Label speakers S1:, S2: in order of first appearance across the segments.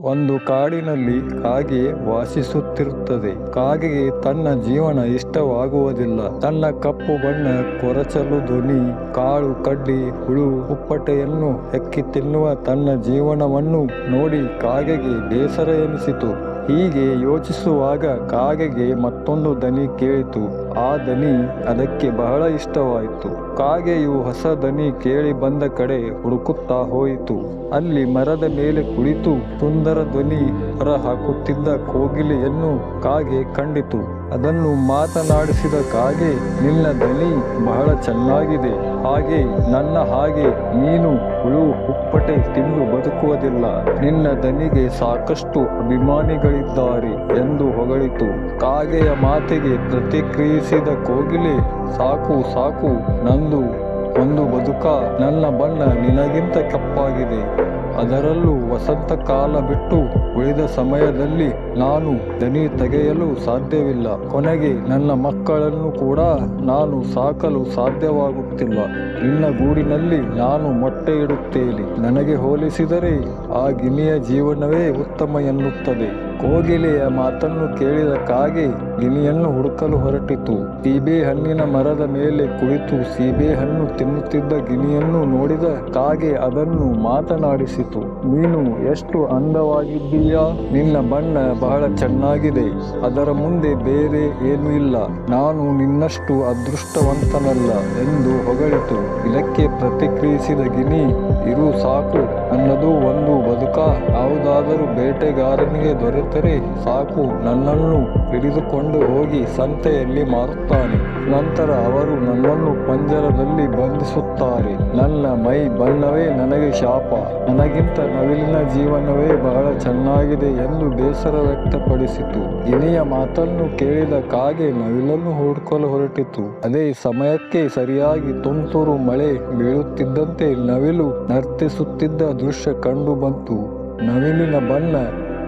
S1: ಒಂದು ಕಾಡಿನಲ್ಲಿ ಕಾಗೆ ವಾಸಿಸುತ್ತಿರುತ್ತದೆ. ಕಾಗೆಗೆ ತನ್ನ ಜೀವನ ಇಷ್ಟವಾಗುವುದಿಲ್ಲ. ತನ್ನ ಕಪ್ಪು ಬಣ್ಣ, ಕೊರಚಲು ಧ್ವನಿ, ಕಾಳು ಕಡ್ಡಿ, ಹುಳು, ಉಪ್ಪಟೆಯನ್ನು ಹೆಕ್ಕಿ ತಿನ್ನುವ ತನ್ನ ಜೀವನವನ್ನು ನೋಡಿ ಕಾಗೆಗೆ ಬೇಸರ ಎನಿಸಿತು. ಹೀಗೆ ಯೋಚಿಸುವಾಗ ಕಾಗೆಗೆ ಮತ್ತೊಂದು ದನಿ ಕೇಳಿತು. ಆ ದನಿ ಅದಕ್ಕೆ ಬಹಳ ಇಷ್ಟವಾಯಿತು. ಕಾಗೆಯು ಹೊಸ ದನಿ ಕೇಳಿ ಬಂದ ಕಡೆ ಹುಡುಕುತ್ತಾ ಹೋಯಿತು. ಅಲ್ಲಿ ಮರದ ಮೇಲೆ ಕುಳಿತು ಸುಂದರ ಧ್ವನಿ ಹೊರ ಹಾಕುತ್ತಿದ್ದ ಕೋಗಿಲೆಯನ್ನು ಕಾಗೆ ಕಂಡಿತು. ಅದನ್ನು ಮಾತನಾಡಿಸಿದ ಕಾಗೆ, ನಿನ್ನ ದನಿ ಬಹಳ ಚೆನ್ನಾಗಿದೆ. ಹಾಗೆ ನನ್ನ ಹಾಗೆ ನೀನು ಹುಳು ಉಪ್ಪಟೆ ತಿಂದು ಬದುಕುವುದಿಲ್ಲ. ನಿನ್ನ ದನಿಗೆ ಸಾಕಷ್ಟು ಅಭಿಮಾನಿಗಳಿದ್ದಾರೆ ಎಂದು ಹೊಗಳಿತು. ಕಾಗೆಯ ಮಾತಿಗೆ ಪ್ರತಿಕ್ರಿಯಿಸಿದ ಕೋಗಿಲೆ, ಸಾಕು ಸಾಕು, ನಂದು, ಒಂದು ಬದುಕ, ನನ್ನ ಬಣ್ಣ ನಿನಗಿಂತ ಕಪ್ಪಾಗಿದೆ. ಅದರಲ್ಲೂ ವಸಂತ ಕಾಲ ಬಿಟ್ಟು ಉಳಿದ ಸಮಯದಲ್ಲಿ ನಾನು ದನಿ ತೆಗೆಯಲು ಸಾಧ್ಯವಿಲ್ಲ. ಕೊನೆಗೆ ನನ್ನ ಮಕ್ಕಳನ್ನು ಕೂಡ ನಾನು ಸಾಕಲು ಸಾಧ್ಯವಾಗುತ್ತಿಲ್ಲ. ನಿನ್ನ ಗೂಡಿನಲ್ಲಿ ನಾನು ಮೊಟ್ಟೆ ಇಡುತ್ತೇನೆ ನನಗೆ ಹೋಲಿಸಿದರೆ ಆ ಗಿಣಿಯ ಜೀವನವೇ ಉತ್ತಮ ಎನ್ನುತ್ತದೆ. ಕೋಗಿಲೆಯ ಮಾತನ್ನು ಕೇಳಿದ ಕಾಗೆ ಗಿಣಿಯನ್ನು ಹುಡುಕಲು ಹೊರಟಿತು. ಸೀಬೆ ಹಣ್ಣಿನ ಮರದ ಮೇಲೆ ಕುಳಿತು ಸೀಬೆ ಹಣ್ಣು ತಿನ್ನುತ್ತಿದ್ದ ಗಿಣಿಯನ್ನು ನೋಡಿದ ಕಾಗೆ ಅದನ್ನು ಮಾತನಾಡಿಸಿತು. ನೀನು ಎಷ್ಟು ಅಂದವಾಗಿದ್ದೀಯಾ? ನಿನ್ನ ಬಣ್ಣ ಬಹಳ ಚೆನ್ನಾಗಿದೆ. ಅದರ ಮುಂದೆ ಬೇರೆ ಏನೂ ಇಲ್ಲ. ನಾನು ನಿನ್ನಷ್ಟು ಅದೃಷ್ಟವಂತನಲ್ಲ ಎಂದು ಹೊಗಳಿತು. ಇದಕ್ಕೆ ಪ್ರತಿಕ್ರಿಯಿಸಿದ ಗಿನಿ, ಇರು ಸಾಕು, ನನ್ನದು ಒಂದು ಬದುಕ. ಯಾವುದಾದರೂ ಬೇಟೆಗಾರನಿಗೆ ದೊರೆತರೆ ಸಾಕು, ನನ್ನನ್ನು ಹಿಡಿದುಕೊಂಡು ಹೋಗಿ ಸಂತೆಯಲ್ಲಿ ಮಾರುತ್ತಾನೆ. ನಂತರ ಅವರು ನನ್ನನ್ನು ಪಂಜರದಲ್ಲಿ ಬಂಧಿಸುತ್ತಾರೆ. ನನ್ನ ಮೈ ಬಣ್ಣವೇ ನನಗೆ ಶಾಪ. ನನಗಿಂತ ನವಿಲಿನ ಜೀವನವೇ ಬಹಳ ಚೆನ್ನಾಗಿದೆ ಎಂದು ಬೇಸರ ವ್ಯಕ್ತಪಡಿಸಿತು. ಗಿನಿಯ ಮಾತನ್ನು ಕೇಳಿದ ಕಾಗೆ ನವಿಲನ್ನು ಹುಡುಕಲು ಹೊರಟಿತು. ಅದೇ ಸಮಯಕ್ಕೆ ಸರಿಯಾಗಿ ತುಂತುರು ಮಳೆ ಬೀಳುತ್ತಿದ್ದಂತೆ ನವಿಲು ನರ್ತಿಸುತ್ತಿದ್ದ ದೃಶ್ಯ ಕಂಡು ಬಂತು. ನವಿಲಿನ ಬಣ್ಣ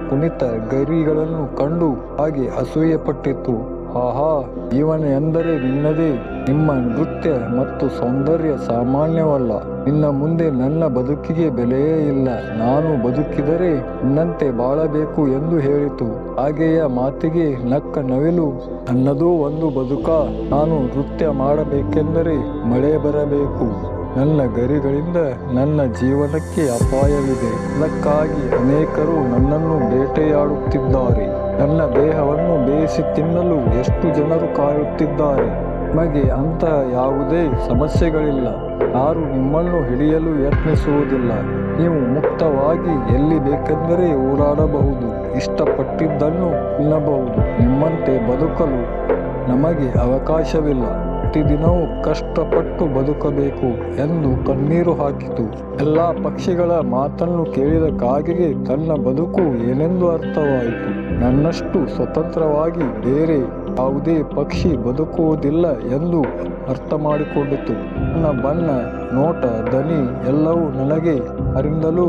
S1: ಕುಣಿತ ಗರಿಗಳನ್ನು ಕಂಡು ಹಾಗೆ ಅಸೂಯೆ ಪಟ್ಟಿತು ಆಹಾ ಜೀವನ ಎಂದರೆ ನಿನ್ನದೇ. ನಿಮ್ಮ ನೃತ್ಯ ಮತ್ತು ಸೌಂದರ್ಯ ಸಾಮಾನ್ಯವಲ್ಲ. ನಿನ್ನ ಮುಂದೆ ನನ್ನ ಬದುಕಿಗೆ ಬೆಲೆಯೇ ಇಲ್ಲ. ನಾನು ಬದುಕಿದರೆ ನಿನ್ನಂತೆ ಬಾಳಬೇಕು ಎಂದು ಹೇಳಿತು. ಹಾಗೆಯ ಮಾತಿಗೆ ನಕ್ಕ ನವಿಲು, ನನ್ನದೂ ಒಂದು ಬದುಕ. ನಾನು ನೃತ್ಯ ಮಾಡಬೇಕೆಂದರೆ ಮಳೆ ಬರಬೇಕು. ನನ್ನ ಗರಿಗಳಿಂದ ನನ್ನ ಜೀವನಕ್ಕೆ ಅಪಾಯವಿದೆ. ಅದಕ್ಕಾಗಿ ಅನೇಕರು ನನ್ನನ್ನು ಬೇಟೆಯಾಡುತ್ತಿದ್ದಾರೆ. ನನ್ನ ದೇಹವನ್ನು ಬೇಯಿಸಿ ತಿನ್ನಲು ಎಷ್ಟು ಜನರು ಕಾಯುತ್ತಿದ್ದಾರೆ? ನಿಮಗೆ ಅಂತ ಯಾವುದೇ ಸಮಸ್ಯೆಗಳಿಲ್ಲ. ಯಾರು ನಿಮ್ಮನ್ನು ಹಿಡಿಯಲು ಯತ್ನಿಸುವುದಿಲ್ಲ. ನೀವು ಮುಕ್ತವಾಗಿ ಎಲ್ಲಿ ಬೇಕೆಂದರೆ ಓಡಾಡಬಹುದು. ಇಷ್ಟಪಟ್ಟಿದ್ದನ್ನು ತಿನ್ನಬಹುದು. ನಿಮ್ಮಂತೆ ಬದುಕಲು ನಮಗೆ ಅವಕಾಶವಿಲ್ಲ. ಪ್ರತಿದಿನವೂ ಕಷ್ಟಪಟ್ಟು ಬದುಕಬೇಕು ಎಂದು ಕಣ್ಣೀರು ಹಾಕಿತು. ಎಲ್ಲ ಪಕ್ಷಿಗಳ ಮಾತನ್ನು ಕೇಳಿದ ಕಾಗೆಗೆ ತನ್ನ ಬದುಕು ಏನೆಂದು ಅರ್ಥವಾಯಿತು. ನನ್ನಷ್ಟು ಸ್ವತಂತ್ರವಾಗಿ ಬೇರೆ ಯಾವುದೇ ಪಕ್ಷಿ ಬದುಕುವುದಿಲ್ಲ ಎಂದು ಅರ್ಥ ಮಾಡಿಕೊಂಡಿತು ನನ್ನ ಬಣ್ಣ, ನೋಟ, ದನಿ ಎಲ್ಲವೂ ನನಗೆ ಅರಿಂದಲೂ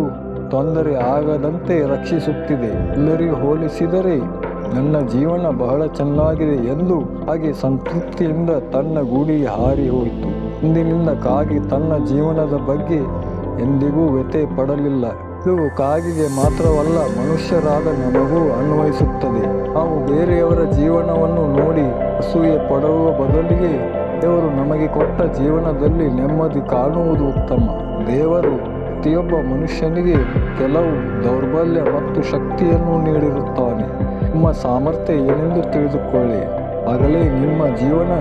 S1: ತೊಂದರೆ ಆಗದಂತೆ ರಕ್ಷಿಸುತ್ತಿದೆ. ಎಲ್ಲರಿಗೂ ಹೋಲಿಸಿದರೆ ನನ್ನ ಜೀವನ ಬಹಳ ಚೆನ್ನಾಗಿದೆ ಎಂದು ಹಾಗೆ ಸಂತೃಪ್ತಿಯಿಂದ ತನ್ನ ಗೂಡಿಗೆ ಹಾರಿ ಹೋಯಿತು. ಇಂದಿನಿಂದ ಕಾಗಿ ತನ್ನ ಜೀವನದ ಬಗ್ಗೆ ಎಂದಿಗೂ ವ್ಯಥೆ ಪಡಲಿಲ್ಲ. ಇದು ಕಾಗಿಗೆ ಮಾತ್ರವಲ್ಲ, ಮನುಷ್ಯರಾದ ನಮಗೂ ಅನ್ವಯಿಸುತ್ತದೆ. ನಾವು ಬೇರೆಯವರ ಜೀವನವನ್ನು ನೋಡಿ ಅಸೂಯೆ ಪಡುವ ಬದಲಿಗೆ ದೇವರು ನಮಗೆ ಕೊಟ್ಟ ಜೀವನದಲ್ಲಿ ನೆಮ್ಮದಿ ಕಾಣುವುದು ಉತ್ತಮ. ದೇವರು ಪ್ರತಿಯೊಬ್ಬ ಮನುಷ್ಯನಿಗೆ ಕೆಲವು ದೌರ್ಬಲ್ಯ ಮತ್ತು ಶಕ್ತಿಯನ್ನು ನೀಡಿರುತ್ತಾನೆ. ನಿಮ್ಮ ಸಾಮರ್ಥ್ಯ ಏನೆಂದು ತಿಳಿದುಕೊಳ್ಳಿ. ಆಗಲೇ ನಿಮ್ಮ ಜೀವನ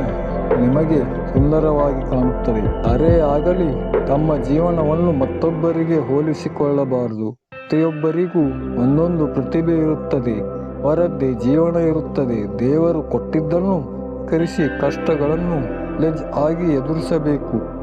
S1: ನಿಮಗೆ ಸುಂದರವಾಗಿ ಕಾಣುತ್ತದೆ. ಅರೇ ಆಗಲಿ, ತಮ್ಮ ಜೀವನವನ್ನು ಮತ್ತೊಬ್ಬರಿಗೆ ಹೋಲಿಸಿಕೊಳ್ಳಬಾರದು. ಪ್ರತಿಯೊಬ್ಬರಿಗೂ ಒಂದೊಂದು ಪ್ರತಿಭೆ ಇರುತ್ತದೆ. ಅವರದ್ದೇ ಜೀವನ ಇರುತ್ತದೆ. ದೇವರು ಕೊಟ್ಟಿದ್ದನ್ನು ಕರೆಸಿ ಕಷ್ಟಗಳನ್ನು ಲೆಜ್ ಆಗಿ ಎದುರಿಸಬೇಕು.